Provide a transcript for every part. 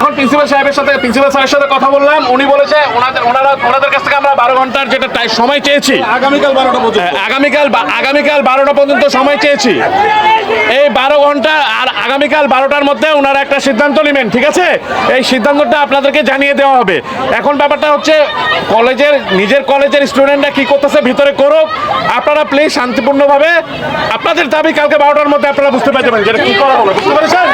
এখন প্রিন্সিপাল সাহেবের সাথে প্রিন্সিপাল স্যারের সাথে কথা বললাম। উনি বলেছে ওনাদের ওনারা ওনাদের কাছ থেকে আমরা বারো ঘণ্টার যেটা সময় চেয়েছি আগামীকাল বারোটা পর্যন্ত। আগামীকাল আগামীকাল বারোটা পর্যন্ত সময় চেয়েছি। এই বারো ঘণ্টা আর আগামীকাল বারোটার মধ্যে ওনারা একটা সিদ্ধান্ত নেবেন ঠিক আছে? এই সিদ্ধান্তটা আপনাদেরকে জানিয়ে দেওয়া হবে। এখন ব্যাপারটা হচ্ছে কলেজের নিজের কলেজের স্টুডেন্টরা কি করতেছে ভিতরে করুক। আপনারা প্লিজ শান্তিপূর্ণভাবে আপনাদের দাবি কালকে বারোটার মধ্যে আপনারা বুঝতে পেরে যাবেন যেটা কি করা হবে বুঝতে পেরেছেন?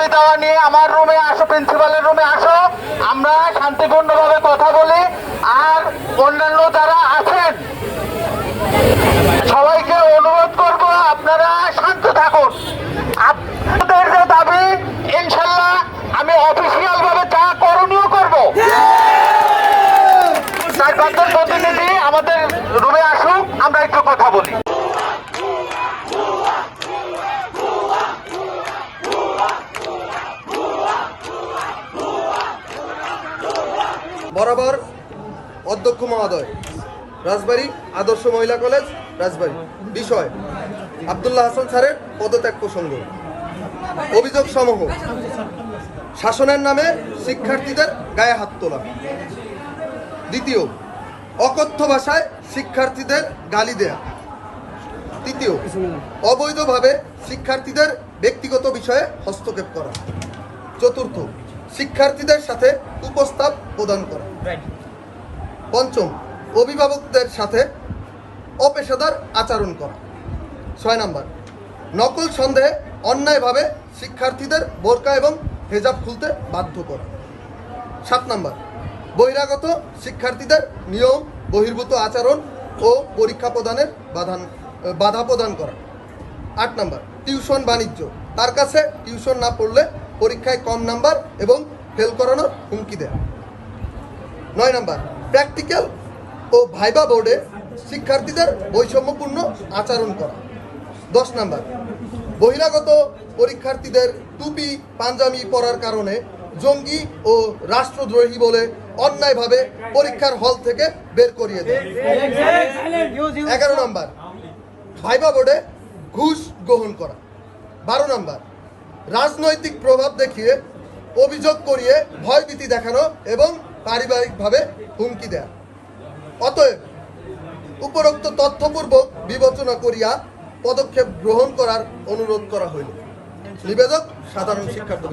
দাবি দেওয়া নিয়ে আমার রুমে আসো প্রিন্সিপালের রুমে আসো। আমরা শান্তিপূর্ণভাবে কথা বলি আর অন্যান্য যারা আছেন সবাইকে অনুরোধ করব আপনারা শান্ত থাকুন। আপনাদের যে দাবি ইনশাল্লাহ আমি অফিসিয়াল ভাবে যা করণীয় করব। পাঁচজন প্রতিনিধি আমাদের রুমে আসুক আমরা একটু কথা বলি। বরাবর অধ্যক্ষ মহোদয়, রাজবাড়ী আদর্শ মহিলা কলেজ, রাজবাড়ী। বিষয়, আবদুল্লাহ হাসান স্যারের পদত্যাগ প্রসঙ্গ। অভিযোগ সমূহ, শাসনের নামে শিক্ষার্থীদের গায়ে হাত তোলা। দ্বিতীয়, অকথ্য ভাষায় শিক্ষার্থীদের গালি দেয়া। তৃতীয়, অবৈধভাবে শিক্ষার্থীদের ব্যক্তিগত বিষয়ে হস্তক্ষেপ করা। চতুর্থ শিক্ষার্থীদের সাথে উপস্থাপ প্রদান করা। পঞ্চম অভিভাবকদের সাথে অপেশাদার আচরণ করা। ছয় নাম্বার নকল সন্দেহে অন্যায়ভাবে শিক্ষার্থীদের বোরকা এবং হেজাব খুলতে বাধ্য করা। সাত নাম্বার বহিরাগত শিক্ষার্থীদের নিয়ম বহির্ভূত আচরণ ও পরীক্ষা প্রদানের বাধান বাধা প্রদান করা। আট নাম্বার টিউশন বাণিজ্য। তার কাছে টিউশন না পড়লে পরীক্ষায় কম নাম্বার এবং ফেল করানোর হুমকি দেয়। নয় নাম্বার প্র্যাকটিক্যাল ও ভাইবা বোর্ডে শিক্ষার্থীদের বৈষম্যপূর্ণ আচরণ করা। দশ নাম্বার, বহিরাগত পরীক্ষার্থীদের টুপি পাঞ্জাবি পরার কারণে জঙ্গি ও রাষ্ট্রদ্রোহী বলে অন্যায়ভাবে পরীক্ষার হল থেকে বের করিয়ে দেয়। এগারো নাম্বার ভাইবা বোর্ডে ঘুষ গ্রহণ করা। বারো নাম্বার রাজনৈতিক প্রভাব দেখিয়ে, অভিযোগ করিয়ে ভয়ভীতি দেখানো এবং পারিবারিকভাবে হুমকি দেয়া। অতএব উপরোক্ত তথ্যপূর্বক বিবেচনা করিয়া পদক্ষেপ গ্রহণ করার অনুরোধ করা হইল। নিবেদক সাধারণ শিক্ষার্থী।